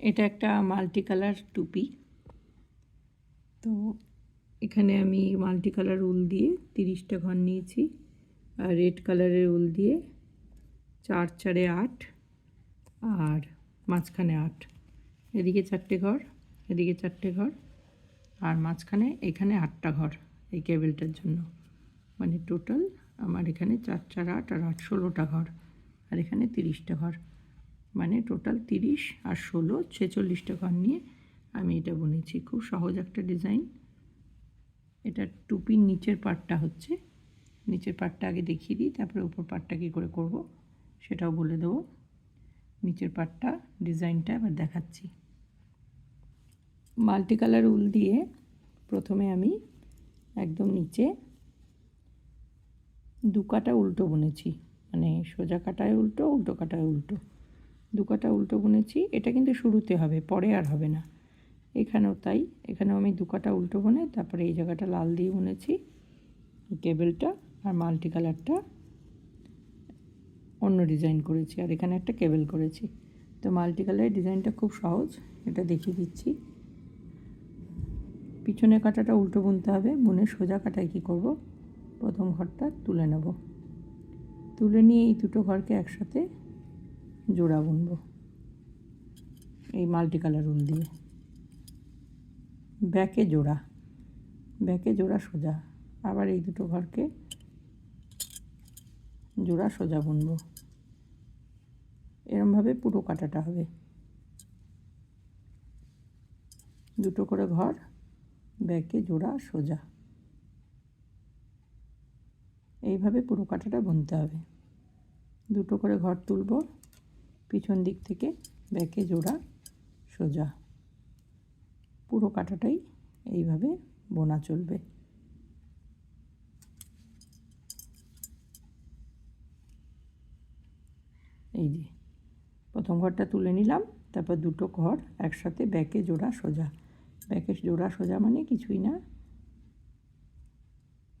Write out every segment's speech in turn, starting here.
এটা একটা multi colour টুপি। তো এখানে আমি মাল্টি কালার উল দিয়ে তিরিশটা ঘর নিয়েছি, আর রেড কালারের উল দিয়ে চার চারে আট, আর মাঝখানে আট। এদিকে চারটে ঘর, এদিকে চারটে ঘর, আর মাঝখানে এখানে আটটা ঘর এই কেবেলটার জন্য। মানে টোটাল আমার এখানে চার চার আট আর আট ষোলোটা ঘর, আর এখানে তিরিশটা ঘর। মানে টোটাল তিরিশ আর ষোলো, ছেচল্লিশটা ঘর নিয়ে আমি এটা বুনেছি। খুব সহজ একটা ডিজাইন এটা টুপির নিচের পার্টটা হচ্ছে। নিচের পার্টটা আগে দেখিয়ে দিই, তারপরে উপর পার্টটা কী করে করব সেটাও বলে দেবো। নিচের পার্টটা ডিজাইনটা এবার দেখাচ্ছি। মাল্টি কালার উল দিয়ে প্রথমে আমি একদম নিচে দু কাটা উল্টো বুনেছি। মানে সোজা কাটায় উল্টো উল্টো কাটায় উল্টো। দু কাটা উল্টো বুনেছি, এটা কিন্তু শুরুতে হবে, পরে আর হবে না। এখানেও তাই, এখানেও আমি দু কাটা উল্টো বুনে, তারপরে এই জায়গাটা লাল দিয়ে বুনেছি কেবেলটা আর মাল্টি কালারটা অন্য ডিজাইন করেছি, আর এখানে একটা কেবেল করেছি। তো মাল্টি কালারের ডিজাইনটা খুব সহজ, এটা দেখিয়ে দিচ্ছি। পিছনে কাটাটা উল্টো বুনতে হবে, বুনে সোজা কাটায় কী করব? প্রথম ঘরটা তুলে নেব। তুলে নিয়ে এই দুটো ঘরকে একসাথে জোড়া বুনবো। এই মাল্টি কালার উল দিয়ে। ব্যাকে জোড়া। ব্যাকে জোড়া সোজা। আবার এই দুটো ঘরকে জোড়া সোজা বুনবো। এরমভাবে পুরো কাটাটা হবে। দুটো করে ঘর, ব্যাকে জোড়া সোজা। এইভাবে পুরো কাটাটা বুনতে হবে। দুটো করে ঘর তুলব। পিছন দিক থেকে ব্যাকে জোড়া সোজা। পুরো কাটাটাই এইভাবে বোনা চলবে। এই যে, প্রথম ঘরটা তুলে নিলাম, তারপর দুটো ঘর একসাথে ব্যাকে জোড়া সোজা। ব্যাকে জোড়া সোজা মানে কিছুই না।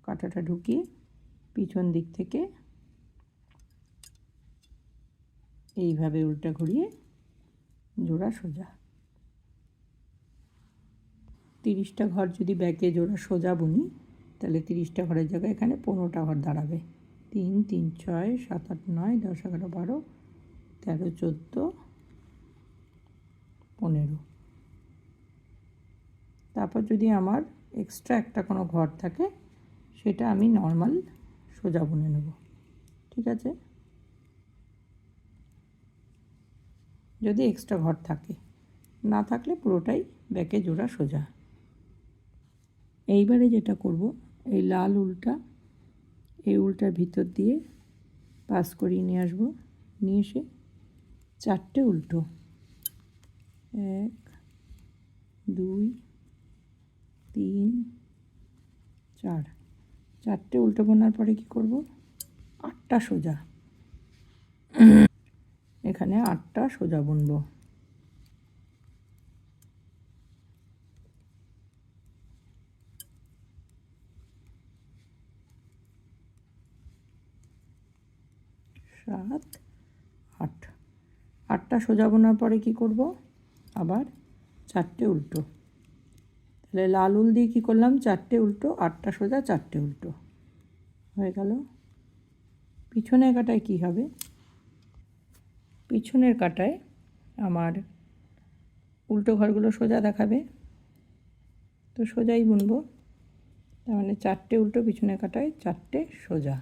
কাঁটাটা ঢুকিয়ে পিছন দিক থেকে এইভাবে উল্টা ঘুরিয়ে জোড়া সোজা। তিরিশটা ঘর যদি ব্যাকে জোড়া সোজা বুনি, তাহলে তিরিশটা ঘরের জায়গায় এখানে পনেরোটা ঘর দাঁড়াবে। তিন তিন, ছয়, সাত, আট, নয়, দশ, এগারো, বারো, তেরো, চোদ্দ, পনেরো। তারপর যদি আমার এক্সট্রা একটা কোনো ঘর থাকে, সেটা আমি নর্মাল সোজা বুনে নেব। ঠিক আছে? যদি এক্সট্রা ঘর থাকে। না থাকলে পুরোটাই ব্যাকে জোড়া সোজা। এইবারে যেটা করব, এই লাল উলটা, এই উলটার ভিতর দিয়ে পাস করিয়ে নিয়ে আসব। নিয়ে এসে চারটে উল্টো। এক, দুই, তিন, চার। চারটে উল্টো বোনার পরে কি করব? আটটা সোজা। এখানে আটটা সোজা বুনবো। সাত, আট। আটটা সোজা বোনার পরে কি করব? আবার চারটে উল্টো। তাহলে লাল উল দিয়ে কী করলাম? চারটে উল্টো, আটটা সোজা, চারটে উল্টো। হয়ে গেল। পিছনে কাটায় কি হবে? পিছনের কাটায় আমার উল্টো ঘরগুলো সোজা দেখাবে। তো সোজাই বুনবো। তার মানে চারটে উল্টো, পিছনের কাটায় চারটে সোজা।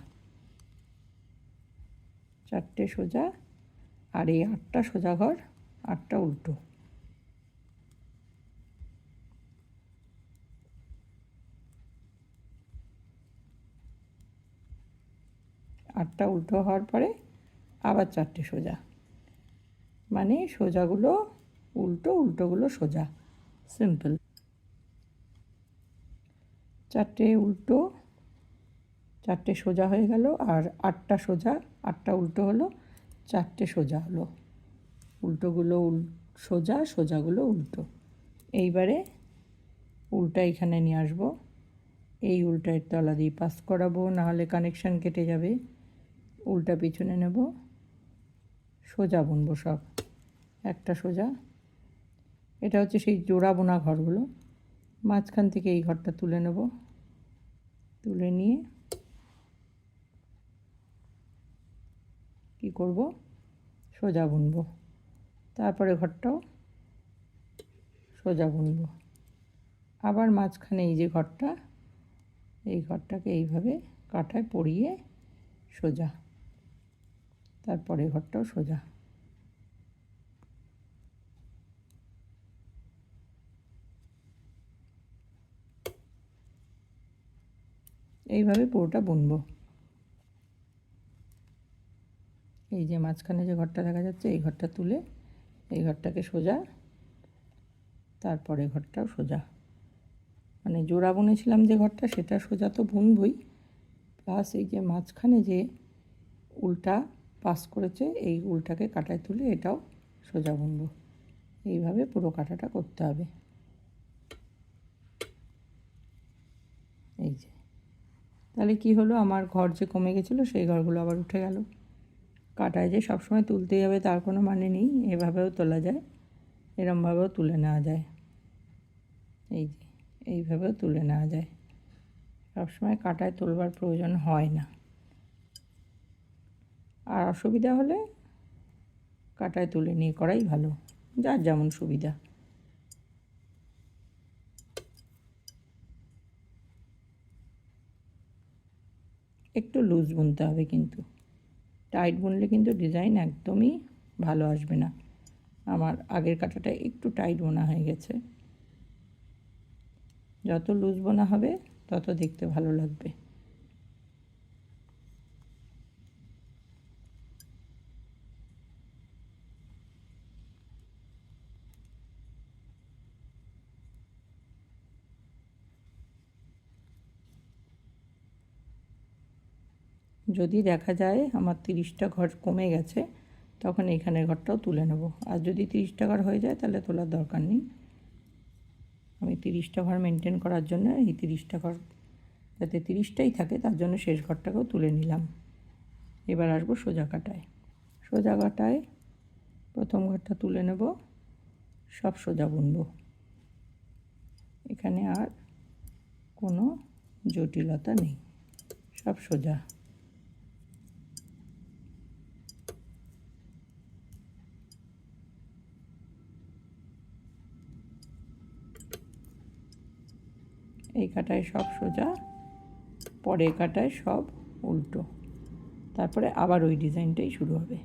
চারটে সোজা আর এই আটটা সোজা ঘর, আটটা উল্টো। আটটা উল্টো হওয়ার পরে আবার চারটে সোজা। মানে সোজাগুলো উল্টো, উল্টোগুলো সোজা। সিম্পল চারটে উল্টো, চারটে সোজা হয়ে গেল, আর আটটা সোজা, আটটা উল্টো হলো, চারটে সোজা হলো। উল্টোগুলো উল, সোজা, সোজাগুলো উল্টো। এইবারে উল্টা এখানে নিয়ে আসব। এই উল্টার তলা দিয়ে পাস করাবো, নাহলে কানেকশান কেটে যাবে। উল্টা পিছনে নেব। সোজা বুনবো সব। একটা সোজা। এটা হচ্ছে সেই জোড়া বোনা ঘরগুলো। মাঝখান থেকে এই ঘরটা তুলে নেব। তুলে নিয়ে কি করব? সোজা বুনবো। তারপরে ঘরটাও সোজা বুনবো। আবার মাঝখানে এই যে ঘরটা, এই ঘরটাকে এইভাবে কাঁটায় পরিয়ে সোজা। তারপরে ঘরটাও সোজা। এইভাবে পুরোটা বুনবো। এই যে মাঝখানে যে ঘরটা দেখা যাচ্ছে, এই ঘরটা তুলে এই ঘরটাকে সোজা তারপরে ঘরটাও সোজা। মানে জোড়া বুনেছিলাম যে ঘরটা, সেটা সোজা তো বুনবই। প্লাস এই যে মাঝখানে যে উল্টা পাস করেছে, এই উলটাকে কাটায় তুলে এটাও সোজা বুনবো। এইভাবে পুরো কাটাটা করতে হবে। এই যে। তাহলে কি হলো? আমার ঘর যে কমে গেছিল, সেই ঘরগুলো আবার উঠে গেল। কাটায় যে সবসময় তুলতেই হবে, তার কোনো মানে নেই। এভাবেও তোলা যায়, এরমভাবেও তুলে নেওয়া যায়। এই যে, এইভাবেও তুলে নেওয়া যায়। সবসময় কাটায় তুলবার প্রয়োজন হয় না। আর অসুবিধা হলে কাটায় তুলে নিয়ে করাই ভালো। যার যেমন সুবিধা। একটু লুজ বুনতে হবে কিন্তু। টাইট বুনলে কিন্তু ডিজাইন একদমই ভালো আসবে না। আমার আগের কাটাটা একটু টাইট বোনা হয়ে গেছে। যত লুজ বোনা হবে, তত দেখতে ভালো লাগবে। যদি দেখা যায় আমার তিরিশটা ঘর কমে গেছে, তখন এখানের ঘরটাও তুলে নেব। আর যদি তিরিশটা ঘর হয়ে যায়, তাহলে তোলার দরকার নেই। আমি তিরিশটা ঘর মেনটেন করার জন্য এই তিরিশটা ঘর, যাতে তিরিশটাই থাকে, তার জন্য শেষ ঘরটাকেও তুলে নিলাম। এবার আসব সোজা কাটায়। সোজা কাটায় প্রথম ঘরটা তুলে নেব, সব সোজা বুনবো। এখানে আর কোনো জটিলতা নেই, সব সোজা। এই কাটায় সব সোজা পরের কাটায় সব উল্টো। তারপরে আবার ওই ডিজাইনটাই শুরু হবে।